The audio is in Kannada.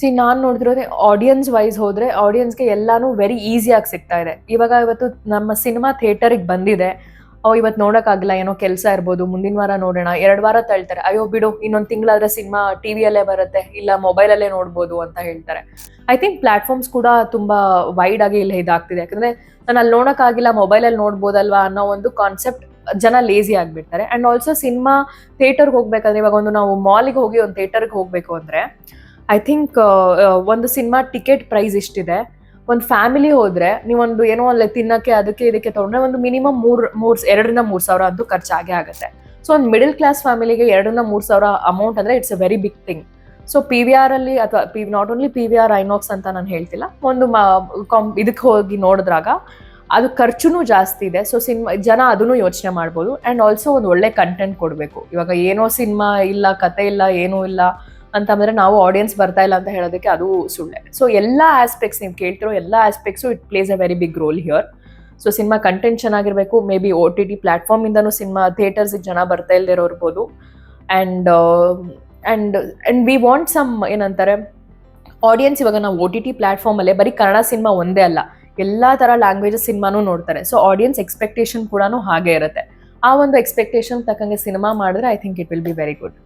ಸಿ ನಾನು ನೋಡ್ತಿರೋದೇ ಆಡಿಯನ್ಸ್ ವೈಸ್ ಹೋದ್ರೆ ಆಡಿಯನ್ಸ್ಗೆ ಎಲ್ಲಾನು ವೆರಿ ಈಸಿಯಾಗಿ ಸಿಗ್ತಾ ಇದೆ. ಇವಾಗ ಇವತ್ತು ನಮ್ಮ ಸಿನಿಮಾ ಥಿಯೇಟರಿಗೆ ಬಂದಿದೆ. ಓ ಇವತ್ತು ನೋಡೋಕ್ಕಾಗಲ್ಲ, ಏನೋ ಕೆಲಸ ಇರ್ಬೋದು, ಮುಂದಿನ ವಾರ ನೋಡೋಣ, ಎರಡು ವಾರ ತಳ್ತಾರೆ. ಅಯ್ಯೋ, ಬಿಡು, ಇನ್ನೊಂದು ತಿಂಗಳಾದ್ರೆ ಸಿನಿಮಾ ಟಿವಿಯಲ್ಲೇ ಬರುತ್ತೆ, ಇಲ್ಲ ಮೊಬೈಲಲ್ಲೇ ನೋಡ್ಬೋದು ಅಂತ ಹೇಳ್ತಾರೆ. ಐ ಥಿಂಕ್ ಪ್ಲಾಟ್ಫಾರ್ಮ್ಸ್ ಕೂಡ ತುಂಬಾ ವೈಡ್ ಆಗಿ ಇಲ್ಲಿ ಇದಾಗ್ತಿದೆ. ಯಾಕಂದ್ರೆ ನಾನು ಅಲ್ಲಿ ನೋಡೋಕ್ಕಾಗಿಲ್ಲ ಮೊಬೈಲಲ್ಲಿ ನೋಡ್ಬೋದಲ್ವಾ ಅನ್ನೋ ಒಂದು ಕಾನ್ಸೆಪ್ಟ್ ಜನ ಲೇಸಿ ಆಗಿಬಿಡ್ತಾರೆ. ಅಂಡ್ ಆಲ್ಸೋ ಸಿನಿಮಾ ಥಿಯೇಟರ್ಗೆ ಹೋಗ್ಬೇಕಂದ್ರೆ ಇವಾಗ ಒಂದು ನಾವು ಮಾಲಿಗೆ ಹೋಗಿ ಒಂದು ಥಿಯೇಟರ್ಗೆ ಹೋಗ್ಬೇಕು ಅಂದ್ರೆ ಐ ಥಿಂಕ್ ಒಂದು ಸಿನಿಮಾ ಟಿಕೆಟ್ ಪ್ರೈಸ್ ಇಷ್ಟಿದೆ. ಒಂದು ಫ್ಯಾಮಿಲಿ ಹೋದ್ರೆ ನೀವೊಂದು ಏನೋ ಅಲ್ಲಿ ತಿನ್ನಕ್ಕೆ, ಅದಕ್ಕೆ, ಇದಕ್ಕೆ ತಗೊಂಡ್ರೆ ಒಂದು ಮಿನಿಮಮ್ ಮೂರ್ ಮೂರ್, ಎರಡರಿಂದ ಮೂರ್ ಸಾವಿರ ಅಂತೂ ಖರ್ಚಾಗೇ ಆಗುತ್ತೆ. ಸೊ ಒಂದು ಮಿಡಲ್ ಕ್ಲಾಸ್ ಫ್ಯಾಮಿಲಿಗೆ ಎರಡರಿಂದ ಮೂರ್ ಸಾವಿರ ಅಮೌಂಟ್ ಅಂದ್ರೆ it's a very big thing so P V R ಅಲ್ಲಿ ಅಥವಾ P not only P V R INOX ಅಂತ ನಾನು ಹೇಳ್ತಿಲ್ಲ. ಒಂದು ಇದಕ್ಕೆ ಹೋಗಿ ನೋಡಿದ್ರಾಗ ಅದು ಖರ್ಚುನೂ ಜಾಸ್ತಿ ಇದೆ. ಸೊ ಸಿನಿಮಾ ಜನ ಅದನ್ನು ಯೋಚನೆ ಮಾಡ್ಬೋದು. ಆ್ಯಂಡ್ ಆಲ್ಸೋ ಒಂದು ಒಳ್ಳೆ ಕಂಟೆಂಟ್ ಕೊಡಬೇಕು. ಇವಾಗ ಏನೋ ಸಿನಿಮಾ ಇಲ್ಲ, ಕತೆ ಇಲ್ಲ, ಏನೂ ಇಲ್ಲ. ಅಂತಂದ್ರೆ ನಾವು ಆಡಿಯನ್ಸ್ ಬರ್ತಾ ಇಲ್ಲ ಅಂತ ಹೇಳೋದಕ್ಕೆ ಅದು ಸುಳ್ಳೆ. ಸೊ ಎಲ್ಲ ಆಸ್ಪೆಕ್ಟ್ಸ್ ನೀವು ಕೇಳ್ತಿರೋ ಎಲ್ಲ aspects it plays a very big role here so cinema content ಚೆನ್ನಾಗಿರ್ಬೇಕು maybe O T T platform ಇಂದನೂ cinema ಥಿಯೇಟರ್ಸಿಗೆ ಜನ ಬರ್ತಾ ಇಲ್ದಿರೋ ಇರ್ಬೋದು and and and we want some ಏನಂತಾರೆ ಆಡಿಯನ್ಸ್ ಇವಾಗ ನಾವು ಓ ಟಿ ಟಿ ಪ್ಲಾಟ್ಫಾರ್ಮಲ್ಲೇ ಬರೀ ಕನ್ನಡ ಸಿನಿಮಾ ಒಂದೇ ಅಲ್ಲ, ಎಲ್ಲ ಥರ ಲ್ಯಾಂಗ್ವೇಜಸ್ ಸಿನಿಮಾನೂ ನೋಡ್ತಾರೆ. ಸೊ ಆಡಿಯನ್ಸ್ ಎಕ್ಸ್ಪೆಕ್ಟೇಷನ್ ಕೂಡ ಹಾಗೆ ಇರುತ್ತೆ. ಆ ಒಂದು ಎಕ್ಸ್ಪೆಕ್ಟೇಷನ್ ತಕ್ಕಂಗೆ ಸಿನಿಮಾ ಮಾಡಿದ್ರೆ I think it will be very good